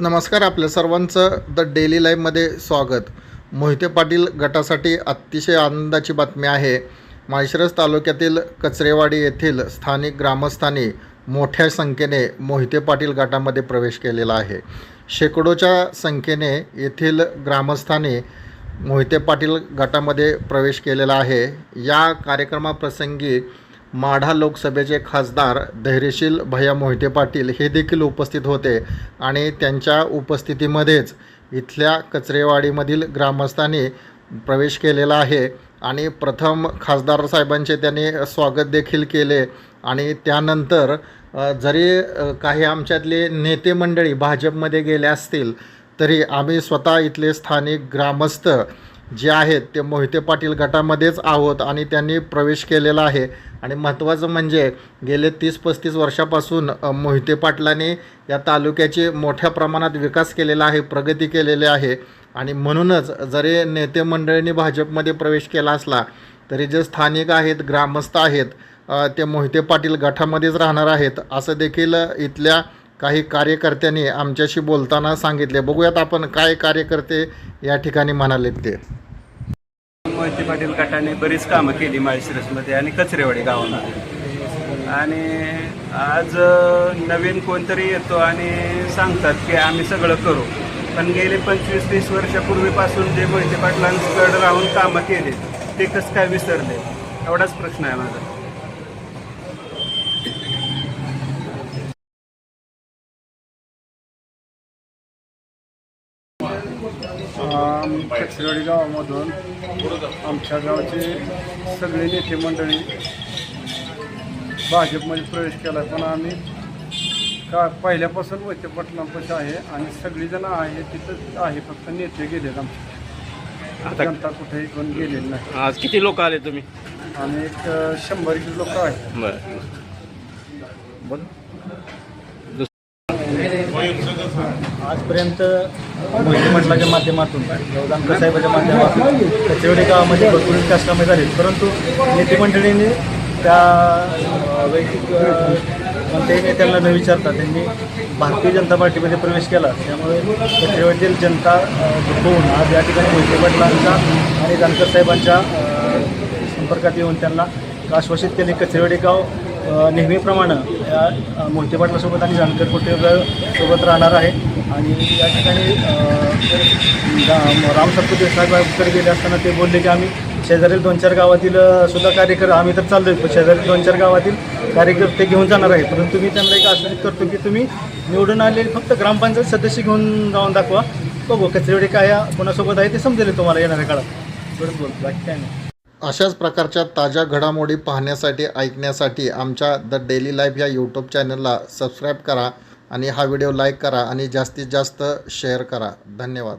नमस्कार आपल्या सर्वांचं द डेली लाईफमध्ये स्वागत. मोहिते पाटील गटासाठी अतिशय आनंदाची बातमी आहे. माळशिरस तालुक्यातील कचरेवाडी येथील स्थानिक ग्रामस्थांनी मोठ्या संख्येने मोहिते पाटील गटामध्ये प्रवेश केलेला आहे. शेकडोच्या संख्येने येथील ग्रामस्थांनी मोहिते पाटील गटामध्ये प्रवेश केलेला आहे. या कार्यक्रमाप्रसंगी माढा लोकसभेचे खासदार धैर्यशील भैया मोहिते पाटील हे देखील उपस्थित होते आणि त्यांच्या उपस्थितीमध्येच इथल्या कचरेवाडीमधील ग्रामस्थांनी प्रवेश केलेला आहे आणि प्रथम खासदार साहेबांचे त्यांनी स्वागत देखील केले आणि त्यानंतर जरी काही आमच्यातले नेते मंडळी भाजपमध्ये गेले असतील तरी आम्ही स्वतः इथले स्थानिक ग्रामस्थ जे आहेत ते मोहिते पाटील गटामध्येच आहोत आणि त्यांनी प्रवेश केलेला आहे. आणि महत्त्वाचं म्हणजे गेले तीस पस्तीस वर्षापासून मोहिते पाटलांनी या तालुक्याचे मोठ्या प्रमाणात विकास केलेला आहे प्रगती केलेली आहे. आणि म्हणूनच जरी नेते मंडळींनी भाजपमध्ये प्रवेश केला असला तरी जे स्थानिक आहेत ग्रामस्थ आहेत ते मोहिते पाटील गटामध्येच राहणार आहेत. असं देखील इथल्या काही कार्यकर्त्यांनी आमच्याशी बोलताना सांगितले. बघूयात आपण काय कार्यकर्ते या ठिकाणी म्हणालेत ते. मोहिते पाटील गटाने बरीच कामं केली माळशिरसमध्ये आणि कचरेवाडी गावामध्ये. आणि आज नवीन कोणतरी येतो आणि सांगतात की आम्ही सगळं करू. पण गेले पंचवीस तीस वर्षापूर्वीपासून जे मोहिते पाटलांकडे राहून कामं केली ते कसं काय विसरले एवढाच प्रश्न आहे माझा. आम्ही कचरेवाडी गावामधून आमच्या गावाचे सगळे नेते मंडळी भाजपमध्ये प्रवेश केला पण आम्ही का पहिल्यापासून मोहिते पाटलांपाशी आहे आणि सगळीजण आहे तिथं आहे फक्त नेते गेलेत आमचे. जनता कुठेही कोण गेलेली नाही. आज किती लोक आले तुम्ही? आणि एक शंभर एक लोक आहेत बरं. बोल. आजपर्यंत मोहिती मंडळाच्या माध्यमातून गौदानकर साहेबाच्या माध्यमातून कचेवडी गावामध्ये भरपूर विकास कामे झाली परंतु नेते त्या वैयक्तिक कोणत्याही नेत्यांना न विचारता त्यांनी भारतीय जनता पार्टीमध्ये प्रवेश केला. त्यामुळे कचेवडीतील जनता होऊन आज या ठिकाणी मोहिते पाटलांच्या आणि जानकर साहेबांच्या संपर्कात येऊन त्यांना आश्वासित केले. कचेवडी गाव नेहमीप्रमाणे या मोहिते पाटलासोबत आणि जानकर सोबत राहणार आहे. आणि या ठिकाणी राम सातपुते साहेबांकडे गेले असताना ते बोलले की आम्ही शेजारील दोन चार गावातील सुद्धा कार्यक्रम आम्ही तर चाललोय आहे शेजारील दोन चार गावातील कार्यकर्ते घेऊन जाणार आहे. परंतु मी त्यांना एक आश्वासित करतो की तुम्ही निवडून आले फक्त ग्रामपंचायत सदस्य घेऊन जाऊन दाखवा. बघू कचरेवडे काय कोणासोबत आहे ते समजेल तुम्हाला येणाऱ्या काळात. बरोबर बाकी काय नाही. अशाच प्रकारच्या ताज्या घडामोडी पाहण्यासाठी ऐकण्यासाठी आमच्या द डेली लाईफ या यूट्यूब चॅनलला सबस्क्राईब करा आणि हा व्हिडिओ लाईक करा आणि जास्तीत जास्त शेअर करा. धन्यवाद.